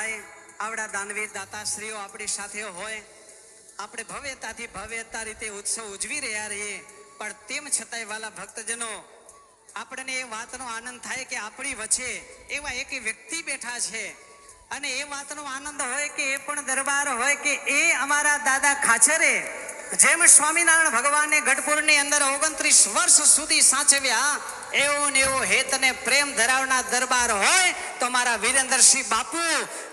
થાય આવડા દાનવીર દાતાશ્રીઓ આપણી સાથે હોય. આપણે ભવ્યતાથી ભવ્યતા રીતે ઉત્સવ ઉજવી રહ્યા રહીએ. પણ તેમ છતાંય વાલા ભક્તજનો, આપણને એ વાતનો આનંદ થાય કે આપણી વચ્ચે એવા એક વ્યક્તિ બેઠા છે. અને એ વાતનો આનંદ હોય કે એ પણ દરબાર હોય કે એ અમારા દાદા ખાચરે. જેમ સ્વામિનારાયણ ભગવાને ગઢપુરની અંદર ઓગણત્રીસ વર્ષ સુધી સાચવ્યા, એવો ને એવો હેત અને પ્રેમ ધરાવનાર દરબાર હોય તો મારા વીરેન્દ્રસિંહ બાપુ,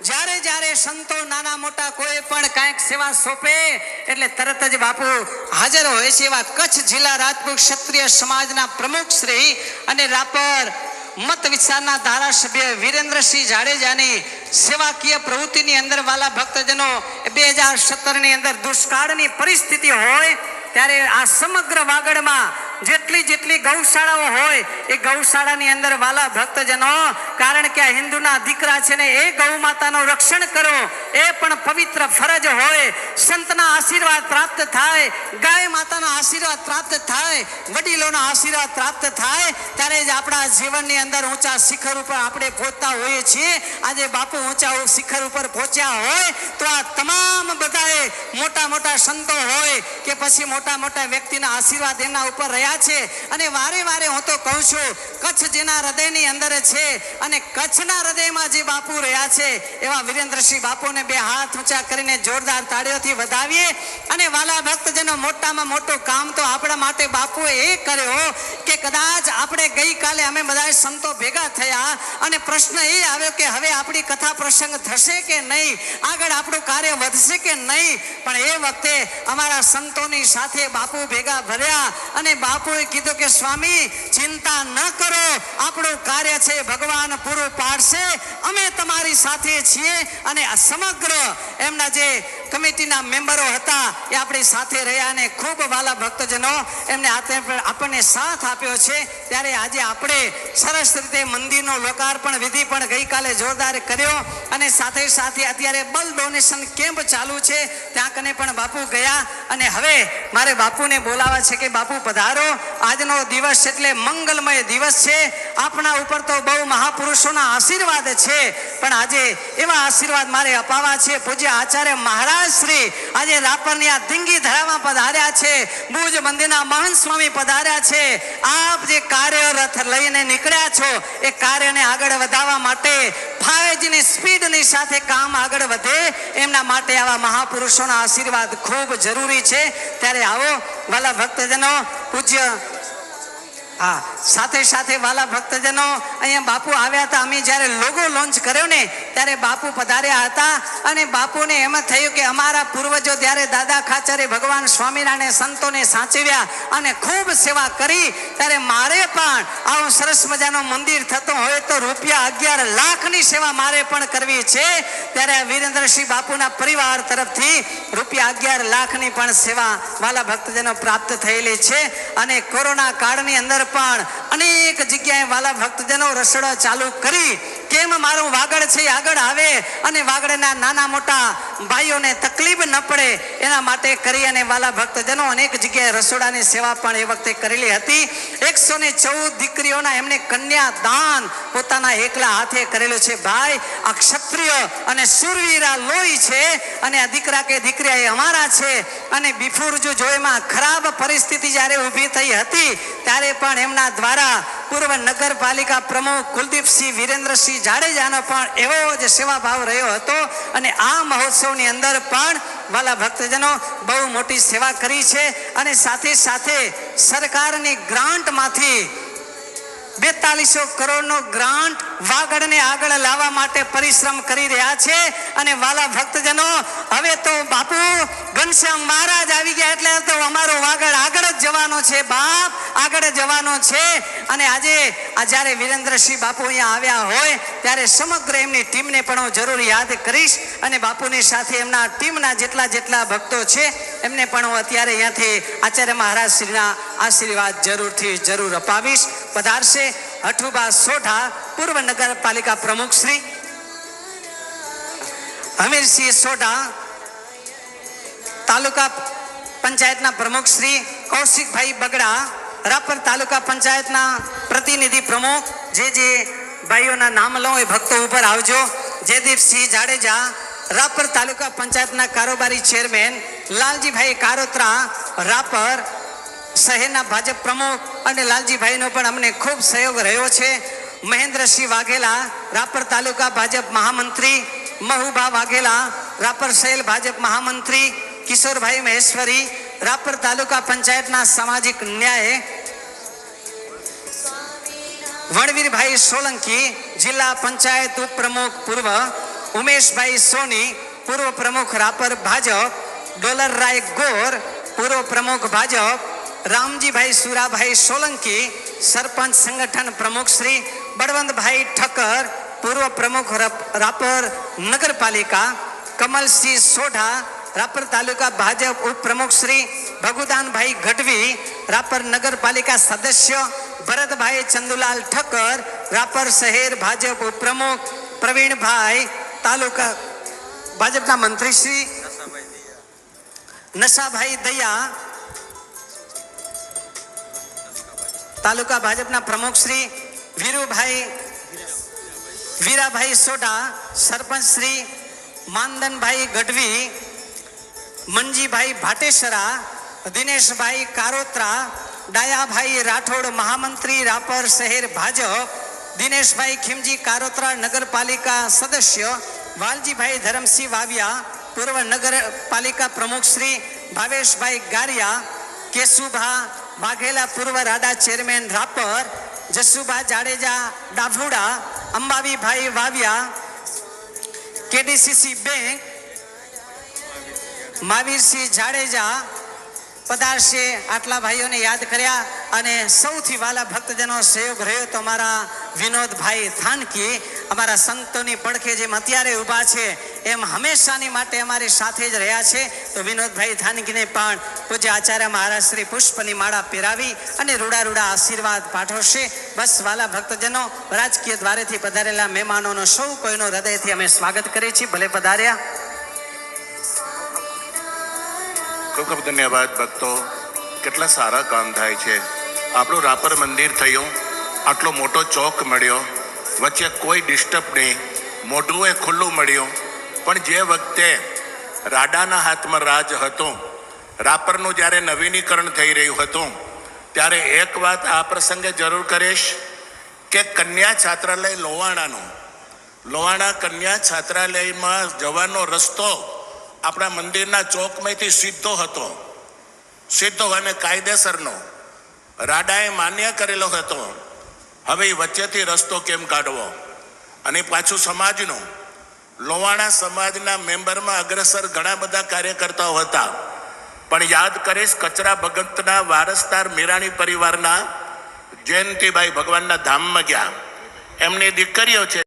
જ્યારે જ્યારે સંતો નાના મોટા કોઈ પણ કાંઈક સેવા સોંપે, એટલે તરત જ બાપુ હાજર હોય છે એવા કચ્છ જિલ્લા રાજપૂત ક્ષત્રિય સમાજના પ્રમુખ શ્રી અને રાપર મત વિસ્તારના ધારાસભ્ય વિરેન્દ્રસિંહ જાડેજાની સેવાકીય પ્રવૃત્તિની અંદર વાલા ભક્તજનો બે હજાર સત્તરની અંદર દુષ્કાળની પરિસ્થિતિ હોય, ત્યારે આ સમગ્ર વાગડમાં જેટલી જેટલી ગૌશાળાઓ હોય, એ ગૌશાળાની અંદર વાલા ભક્તજનો, કારણ કે આ હિન્દુના દીકરા છે ને, એ ગૌ માતાનું રક્ષણ કરો. એ પણ પવિત્ર ફરજ હોય. સંતના આશીર્વાદ પ્રાપ્ત થાય, ગાય માતાના આશીર્વાદ પ્રાપ્ત થાય, વડીલોના આશીર્વાદ પ્રાપ્ત થાય, ત્યારે જ આપણા જીવનની અંદર ઊંચા શિખર ઉપર આપણે પહોંચતા હોઈએ છીએ. આજે બાપુ ઊંચા શિખર ઉપર પહોંચ્યા હોય, તો આ તમામ મોટા મોટા સંતો હોય કે પછી મોટા મોટા વ્યક્તિના આશીર્વાદ એના ઉપર રહ્યા છે. અને વારે વારે હું તો કહું છું, કચ્છ જેના હૃદયની અંદર છે અને કચ્છના હૃદયમાં જે બાપુ રહ્યા છે, એવા વિરેન્દ્રસિંહ બાપુને બે હાથ ઊંચા કરીને જોરદાર તાળીઓથી વધાવીએ. અને વાલા ભક્તજનો મોટામાં મોટું કામ તો આપણા માટે બાપુએ એ કર્યો કે કદાચ આપણે ગઈકાલે અમે બધા સંતો ભેગા થયા અને પ્રશ્ન એ આવ્યો કે હવે આપણી કથા પ્રસંગ થશે કે નહીં? આગળ આપણું કાર્ય વધશે કે નહીં? પણ એ વખતે અમારા સંતોની સાથે બાપુ ભેગા ભર્યા અને બાપુએ કીધું કે, સ્વામી, ચિંતા ન કરો. આપણું કાર્ય છે ભગવાન પૂરું પાડશે. અમે તમારી સાથે છીએ અને સમગ્ર એમના જે કમિટીના મેમ્બરો હતા એ આપણી સાથે રહ્યા અને ખૂબ વાલા ભક્તજનો એમને આપણને સાથ આપ્યો છે. ત્યારે આજે આપણે સરસ રીતે મંદિરનો લોકાર્પણ વિધિ પણ ગઈકાલે જોરદાર કર્યો અને સાથે સાથે અત્યારે બલ ડોનેશન કેમ્પ ચાલુ છે. ત્યાં કને પણ બાપુ ગયા અને હવે મારે બાપુને બોલાવા છે કે બાપુ પધારો. આજનો દિવસ એટલે મંગલમય દિવસ છે. આપણા ઉપર તો બહુ મહાપુરુષોના આશીર્વાદ છે. પણ આજે એવા આશીર્વાદ મારે અપાવા છે. પૂજ્ય આચાર્ય મહારાજ શ્રી આજે રાપરની આ ધીંગી ધરામાં પધાર્યા છે. ભુજ મંદિરના મહંત સ્વામી પધાર્યા છે. આપ જે કાર્યરથ લઈને નીકળ્યા છો, એ કાર્યને આગળ વધારવા માટે, ફાયજની સ્પીડની સાથે કામ આગળ વધે, એમના માટે આવા મહાપુરુષોના આશીર્વાદ ખૂબ જરૂરી છે. ત્યારે આવો, વાલા ભક્તજનો, પૂજ્ય હા સાથે સાથે વાલા ભક્તજનો અહીંયા બાપુ આવ્યા હતા. અમે જ્યારે લોગો લોન્ચ કર્યો ને, ત્યારે બાપુ પધાર્યા હતા અને બાપુને એમ થયું કે અમારા પૂર્વજો જ્યારે દાદા ખાચરે ભગવાન સ્વામિનારાયણ સંતોને સાચવ્યા અને ખૂબ સેવા કરી, ત્યારે મારે પણ આવું સરસ મજાનો મંદિર થતો હોય તો રૂપિયા અગિયાર લાખની સેવા મારે પણ કરવી છે. ત્યારે વીરેન્દ્રસિંહ બાપુના પરિવાર તરફથી રૂપિયા અગિયાર લાખની પણ સેવા વાલા ભક્તજનો પ્રાપ્ત થયેલી છે. અને કોરોના કાળની અંદર પણ અનેક જગ્યાએ વાલા ભક્તજનો રસોડા ચાલુ કરી. કેમ મારું વાગડ છે આગળ આવે અને વાગડના નાના મોટા ભાઈઓને તકલીફ ન પડે એના માટે કરી અને વાલા ભક્તજનો અનેક જગ્યાએ રસોડાની સેવા પણ એ વખતે કરેલી હતી. એકસો ને ચૌદ દીકરીઓના એમને કન્યા દાન પોતાના એકલા હાથે કરેલું છે. ભાઈ, આ ક્ષત્રિય અને સુરવીરા લોહી છે અને આ દીકરા કે દીકરીયા એ અમારા છે. અને બિફોર જો જોઈમાં ખરાબ પરિસ્થિતિ જ્યારે ઊભી થઈ હતી, ત્યારે પણ એમના દ્વારા પૂર્વ નગરપાલિકા પ્રમુખ કુલદીપસિંહ વિરેન્દ્રસિંહ જાડેજાનો પણ એવો જ સેવાભાવ રહ્યો હતો. અને આ મહોત્સવની અંદર પણ વાલા ભક્તજનો બહુ મોટી સેવા કરી છે અને સાથે સાથે સરકારની ગ્રાન્ટમાંથી બેતાલીસો કરોડનો ગ્રાન્ટ વાગડને આગળ લાવવા માટે પરિશ્રમ કરી રહ્યા છે અને વાલા ભક્તજનો, હવે તો બાપુ, ઘનશ્યામ મહારાજ આવી ગયા એટલે તો અમારો વાગડ આગળ જ જવાનો છે, બાપ આગળ જવાનો છે. અને આજે, આ જ્યારે વિરેન્દ્રસિંહ બાપુ અહીંયા આવ્યા હોય, ત્યારે સમગ્ર એમની ટીમને પણ હું જરૂર યાદ કરીશ. અને બાપુની સાથે એમના ટીમના જેટલા જેટલા ભક્તો છે, એમને પણ હું અત્યારે અહીંયાથી આચાર્ય મહારાજ શ્રીના આશીર્વાદ જરૂરથી જરૂર અપાવીશ. પધારશે હઠુબા સોઢા પૂર્વ નગરપાલિકા પ્રમુખ શ્રી હમીરસિંહ સોઢા, તાલુકા પંચાયતના પ્રમુખ શ્રી કૌશિકભાઈ બગડા, રાપર તાલુકા પંચાયતના પ્રતિનિધિ પ્રમુખ, જે જે ભાઈઓના નામ લો એ ભક્તો ઉપર આવજો. જયદીપસિંહ જાડેજા, રાપર તાલુકા પંચાયતના કારોબારી ચેરમેન, લાલજીભાઈ કારોત્રા, રાપર શહેરના ભાજપ પ્રમુખ અને લાલજીભાઈનો પણ અમને ખૂબ સહયોગ રહ્યો છે. મહેન્દ્રસિંહ વાઘેલા રાપર તાલુકા ભાજપ મહામંત્રી મહુભા વાઘેલા રાપર શહેર ભાજપ મહામંત્રી કિશોરભાઈ મહેશ્વરી રાપર તાલુકા પંચાયતના સામાજિક ન્યાય વણવીરભાઈ સોલંકી જિલ્લા પંચાયત ઉપપ્રમુખ પૂર્વ ઉમેશભાઈ સોની પૂર્વ પ્રમુખ રાપર ભાજપ ડોલરરાય ગોર પૂર્વ પ્રમુખ ભાજપ રામજીભાઈ સુરાભાઈ સોલંકી સરપંચ સંગઠન પ્રમુખ શ્રી બળવંતભાઈ ઠક્કર પૂર્વ પ્રમુખ રપ- રાપર નગરપાલિકા કમલસિંહ સોઢા રાપર તાલુકા ભાજપ ઉપપ્રમુખ શ્રી ભગુદાનભાઈ ગઢવી રાપર નગરપાલિકા સદસ્ય ભરતભાઈ ચંદુલાલ ઠક્કર રાપર શહેર ભાજપ ઉપપ્રમુખ પ્રવીણભાઈ તાલુકા ભાજપના મંત્રી શ્રી નશાભાઈ દયા તાલુકા ભાજપના પ્રમુખ શ્રી વીરુભાઈ વીરાભાઈ સોઢા, સરપંચ શ્રી માનદનભાઈ ગઢવી, મનજીભાઈ ભાટેસરા, દિનેશભાઈ કારોત્રા, ડાયાભાઈ રાઠોડ, મહામંત્રી રાપર શહેર ભાજપ, દિનેશભાઈ ખીમજી કારોત્રા નગરપાલિકા સદસ્ય, વાલજીભાઈ ધરમસિંહ વાવિયા, પૂર્વ નગરપાલિકા પ્રમુખ શ્રી ભાવેશભાઈ ગારિયા, કેશુભા વાઘેલા પૂર્વ રાડા chairman Rapar Jasubha Jadeja Dabhuda Ambavibhai Vaviya KDCC bank Mahavirsinh Jadeja પધારશે. આટલા ભાઈઓને યાદ કર્યા અને સૌથી વાલા ભક્તજનો સહયોગ રહ્યો તો અમારા વિનોદભાઈ થાનકી, અમારા સંતોની પડખે જેમ અત્યારે ઊભા છે, એમ હંમેશાની માટે અમારી સાથે જ રહ્યા છે. તો વિનોદભાઈ થાનકીને પણ પૂજ્ય આચાર્ય મહારાજ શ્રી પુષ્પની માળા પહેરાવી અને રૂડા રૂડા આશીર્વાદ પાઠવશે. બસ વાલા ભક્તજનો, રાજકીય દ્વારેથી પધારેલા મહેમાનોનો સૌ કોઈનો હૃદયથી અમે સ્વાગત કરીએ છીએ. ભલે પધાર્યા. ખૂબ ખૂબ ધન્યવાદ ભક્તો. કેટલા સારા કામ થાય છે. આપણું રાપર મંદિર થયું. આટલો મોટો ચોક મળ્યો. વચ્ચે કોઈ ડિસ્ટર્બ નહીં. મોઢું એ ખુલ્લું મળ્યું. પણ જે વખતે રાડાના હાથમાં રાજ હતો, રાપરનું જ્યારે નવીનીકરણ થઈ રહ્યું હતું, ત્યારે એક વાત આ પ્રસંગે જરૂર કરીશ કે કન્યા છાત્રાલય લોવાણાનું લોહાણા કન્યા છાત્રાલયમાં જવાનો રસ્તો આપણા મંદિરના ચોકમાંથી સીધો હતો. સીધો અને કાયદેસરનો. રાડાએ માન્ય કરેલો હતો. હવે એ વચ્ચેથી રસ્તો કેમ કાઢવો? અને પાછું સમાજનું. લોવાણા સમાજના મેમ્બરમાં અગ્રસર ઘણા બધા કાર્યકર્તાઓ હતા. પણ યાદ કરીશ કચરા ભગતના વારસદાર મીરાણી પરિવારના જયંતિભાઈ ભગવાનના ધામમાં ગયા. એમની દીકરીઓ છે